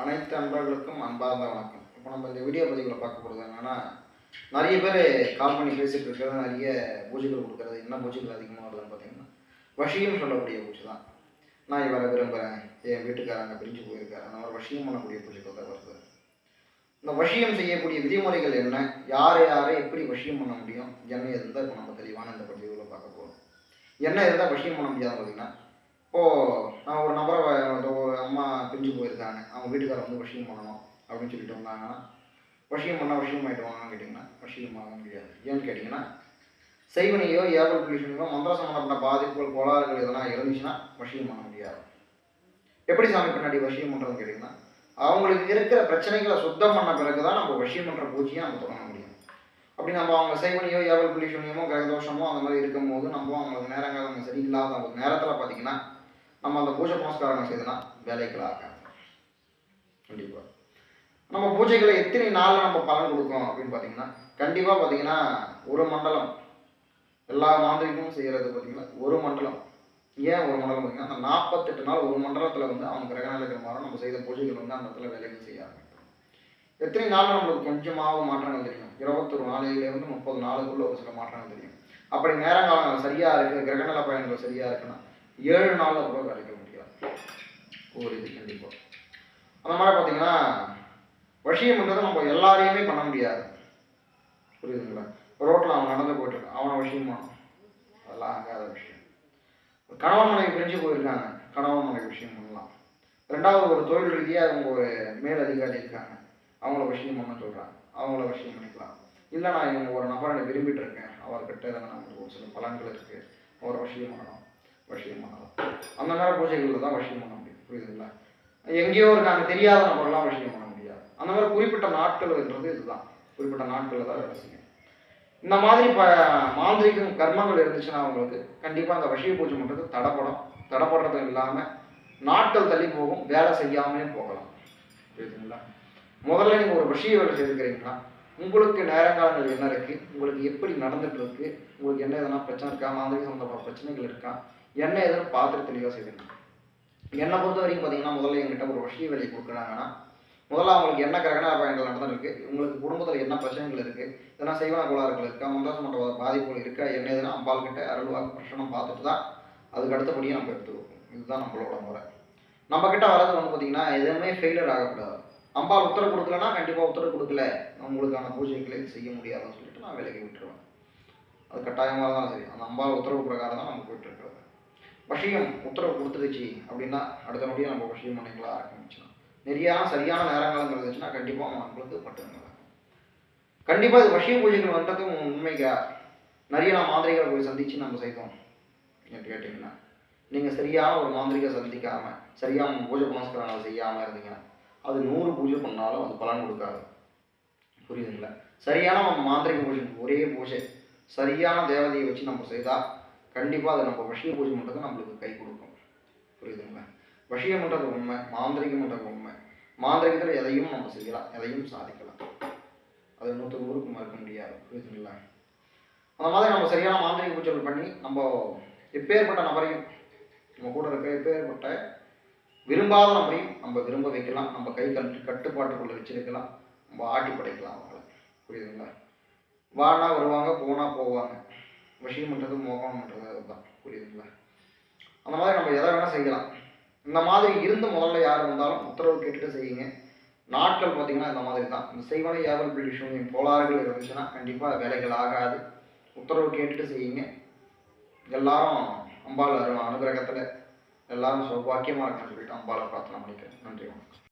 அனைத்து அன்பர்களுக்கும் அன்பார்ந்த வணக்கம். இப்போ நம்ம இந்த வீடியோ பதிவில் பார்க்க போகிறது என்னன்னா நிறைய பேர் கால் பண்ணி பேசிகிட்டு இருக்கிறது நிறைய பூஜைகள் கொடுக்குறது என்ன பூஜைகள் அதிகமாக வருதுன்னு பார்த்தீங்கன்னா வஷியம் சொல்லக்கூடிய பூஜை தான். நான் இவரை விரும்புகிறேன் என் வீட்டுக்காரங்க பிரிஞ்சு போயிருக்காரு. அந்த மாதிரி வஷியம் பண்ணக்கூடிய பூஜைகள் தான் வருது. இந்த வஷியம் செய்யக்கூடிய விதிமுறைகள் என்ன? யாரை யாரை எப்படி வஷியம் பண்ண முடியும்? என்ன இருந்தால் இப்போ நம்ம தெளிவான இந்த பதிவுகளை பார்க்க போகிறோம் என்ன இருந்தால் வஷியம் பண்ண முடியாது பார்த்தீங்கன்னா இப்போது நான் ஒரு நபரை அம்மா பிரிஞ்சு போயிருக்காங்க. அவங்க வீட்டுக்காரர் வந்து வஷியம் பண்ணணும் அப்படின்னு சொல்லிட்டு வந்தாங்கன்னா வஷியம் பண்ணால் விஷயம் ஆகிட்டு வாங்கன்னு கேட்டிங்கன்னா விஷயம் ஆக முடியாது ஏன்னு கேட்டிங்கன்னா செய்வனையோ ஏவல் புலிஷனையோ மந்திர சம்பந்தப்பட்ட பாதிப்புகள் கோளாறுகள் இதெல்லாம் இருந்துச்சுன்னா வஷியம் பண்ண முடியாது. எப்படி சாமி பின்னாடி வஷியம் பண்ணுறதுன்னு கேட்டிங்கன்னா அவங்களுக்கு இருக்கிற பிரச்சனைகளை சுத்தம் பண்ண பிறகு தான் நம்ம வஷியம் பண்ணுற பூஜையை நம்ம தொடங்க முடியும். அப்படி நம்ம அவங்க செய்வனையோ ஏவல் புலிஷனையோ கிரகதோஷமோ அந்த மாதிரி இருக்கும்போது நம்ம அவங்களுக்கு நேரங்கள் அவங்க சரியில்லாத அவங்க நேரத்தில் பார்த்தீங்கன்னா நம்ம அந்த பூஜை புனஸ்காரங்கள் செய்தனா வேலைகளாக. கண்டிப்பாக நம்ம பூஜைகளை எத்தனை நாளில் நம்ம பலன் கொடுக்கும் அப்படின்னு பார்த்தீங்கன்னா கண்டிப்பாக பார்த்தீங்கன்னா ஒரு மண்டலம். எல்லா மாந்திரிக்கும் செய்கிறது பார்த்தீங்கன்னா ஒரு மண்டலம். ஏன் ஒரு மண்டலம் பார்த்தீங்கன்னா அந்த நாற்பத்தெட்டு நாள் ஒரு மண்டலத்தில் வந்து அவங்க கிரகணம் இருக்கிற மாதிரி நம்ம செய்த பூஜைகள் வந்து அந்த இடத்துல வேலைகள் செய்ய ஆரம்பிக்கும். எத்தனை நாள் நம்மளுக்கு கொஞ்சமாக மாற்றங்கள் தெரியும்? இருபத்தொரு நாளையிலேருந்து முப்பது நாளுக்குள்ள ஒரு சில மாற்றங்கள் தெரியும். அப்படி நேரங்காலங்கள் சரியாக இருக்குது கிரகநல பயணங்கள் சரியாக இருக்குன்னா ஏழு நாளில் கூட கிடைக்க முடியாது ஒரு இது கண்டிப்பாக அந்த மாதிரி பார்த்தீங்கன்னா வசியம்ன்றது நம்ம எல்லாரையுமே பண்ண முடியாது. புரியுதுங்களா? ரோட்டில் அவன் நடந்து போயிட்டுருக்கான் அவனை வசியம் பண்ணணும். அதெல்லாம் ஆகாத விஷயம். கணவன் மனைவி பிரிஞ்சு போயிருக்காங்க. கணவன் மனைவி விஷயம் பண்ணலாம். ரெண்டாவது ஒரு தொழில் ரீதியாக அவங்க ஒரு மேல் அதிகாரி இருக்காங்க. அவங்கள விஷயம் பண்ண சொல்கிறாங்க அவங்கள விஷயம் பண்ணிக்கலாம். இல்லை நான் இவங்க ஒரு நபரை விரும்பிட்டு இருக்கேன். அவர்கிட்ட நான் ஒரு சில பலன்கள் இருக்குது அவரை விஷயம் பண்ணணும். விஷயம் பண்ணலாம் அந்த மாதிரி பூஜைகளில் தான் வசியம் பண்ண முடியும். புரியுதுங்களா? எங்கேயோ இருக்காங்க தெரியாத நபரெல்லாம் விஷயம் பண்ண முடியாது. அந்த மாதிரி குறிப்பிட்ட நாட்கள்ன்றது இதுதான். குறிப்பிட்ட நாட்களில் தான் வேலை செய்யும். இந்த மாதிரி இப்போ மாந்திரிகம் கர்மங்கள் இருந்துச்சுன்னா அவங்களுக்கு கண்டிப்பாக அந்த வசிய பூஜை பண்ணுறது தடைப்படும். தடைப்படுறது இல்லாமல் நாட்கள் தள்ளி போகும். வேலை செய்யாமலே போகலாம். புரியுதுங்களா? முதல்ல நீங்கள் ஒரு விஷய வேலை செய்திருக்கிறீங்கன்னா உங்களுக்கு நேரங்காலங்கள் என்ன இருக்குது உங்களுக்கு எப்படி நடந்துகிட்டு இருக்குது உங்களுக்கு என்ன எதனா பிரச்சனை இருக்கா? மாந்திரிக சம்மந்தப்பட்ட பிரச்சனைகள் இருக்கா? எண்ணெய் எதுன்னு பாத்திரத்துலையோ தெளிவாக என்னை பொறுத்த வரைக்கும் பார்த்தீங்கன்னா முதல்ல எங்கிட்ட ஒரு விஷய வேலையை கொடுக்குறாங்கன்னா முதல்ல அவங்களுக்கு என்ன கிரகண பயன்கள் நடந்துருக்கு உங்களுக்கு குடும்பத்தில் என்ன பிரச்சனைகள் இருக்குது எதனா செய்வன கோளாறுகள் இருக்கா மந்தாசமட்ட பாதிப்புகள் இருக்கா என்ன எதுனா அம்பாள் கிட்ட அருள்வாக்கு பிரச்சனை பார்த்துட்டு தான் அதுக்கு அடுத்தபடியாக நம்ம எடுத்துக்கோம் இதுதான் நம்மளோட முறை. நம்ம கிட்ட வரது வந்து பார்த்தீங்கன்னா எதுவுமே ஃபெயிலியர் ஆகக்கூடாது. அம்பாள் உத்தரவு கொடுக்கலன்னா கண்டிப்பாக உத்தரவு கொடுக்கல. உங்களுக்கான பூஜைகளை செய்ய முடியாதுன்னு சொல்லிட்டு நான் விலகி விட்டுருவேன். அது கட்டாயமாக தான் சரி அந்த அம்பாள் உத்தரவு பிரகாரம் தான் நம்ம போயிட்டு இருக்கிறது. வஷியம் உத்தரவு கொடுத்துருச்சு அப்படின்னா அடுத்த நொடியே நம்ம விஷயம் பண்ணிக்கலாம் ஆரம்பிச்சிடும் நிறையா சரியான நேரங்கள் இருந்துச்சுன்னா கண்டிப்பாக நம்மளுக்கு பட்டுங்க கண்டிப்பாக இது வஷிய பூஜைகள் வந்ததும் உண்மைக்கா நிறைய நான் மாந்திரிகளை போய் சந்திச்சு நம்ம செய்தோம். என்று கேட்டிங்கன்னா நீங்கள் சரியான ஒரு மாந்திரிகை சந்திக்காமல் சரியான பூஜை புனஸ்காரங்கள் செய்யாமல் இருந்தீங்கன்னா அது நூறு பூஜை பண்ணாலும் அது பலன் கொடுக்காது. புரியுதுங்களா? சரியான மாந்திரிக பூஜை ஒரே பூஜை. சரியான தேவதையை வச்சு நம்ம செய்தால் கண்டிப்பாக அதை நம்ம வஷிய பூஜை பண்ணுறது நம்மளுக்கு கை கொடுக்கும். புரியுதுங்களா? வஷியம்ன்றது உண்மை மாந்திரிகம்ன்றது உண்மை. மாந்திரிகத்தில் எதையும் நம்ம செய்யலாம் எதையும் சாதிக்கலாம். அது நூற்று நூறுக்கு மறுக்க முடியாது புரியுதுங்களா? அந்த மாதிரி நம்ம சரியான மாந்திரிக பூஜைகள் பண்ணி நம்ம எப்பேற்பட்ட நபரையும் நம்ம கூட இருக்க எப்பேற்பட்ட விரும்பாத நபரையும் நம்ம விரும்ப வைக்கலாம். நம்ம கை கட்டு கட்டுப்பாட்டுக்குள்ளே வச்சிருக்கலாம். நம்ம ஆட்டி படைக்கலாம் அவங்கள. புரியுதுங்களா? வானா வருவாங்க போனால் போவாங்க. விஷயம் பண்ணுறது மோகம் பண்ணுறது அதுதான் புரியுதுங்களா? அந்த மாதிரி நம்ம எதை வேணால் செய்யலாம். இந்த மாதிரி இருந்து முதல்ல யார் வந்தாலும் உத்தரவு கேட்டுட்டு செய்யுங்க. நாட்கள் பார்த்தீங்கன்னா இந்த மாதிரி தான். இந்த செய்வனை ஏவல் பிடிஷன் கோளாறுகள் இருந்துச்சுன்னா கண்டிப்பாக வேலைகள் ஆகாது. உத்தரவு கேட்டுட்டு செய்யுங்க. எல்லாரும் அம்பாள் அரு அனுகிரகத்தில் எல்லாரும் சௌபாக்கியமாக இருக்கணும்னு சொல்லிட்டு அம்பாளை பிரார்த்தனை பண்ணிக்கிறேன். நன்றி வணக்கம்.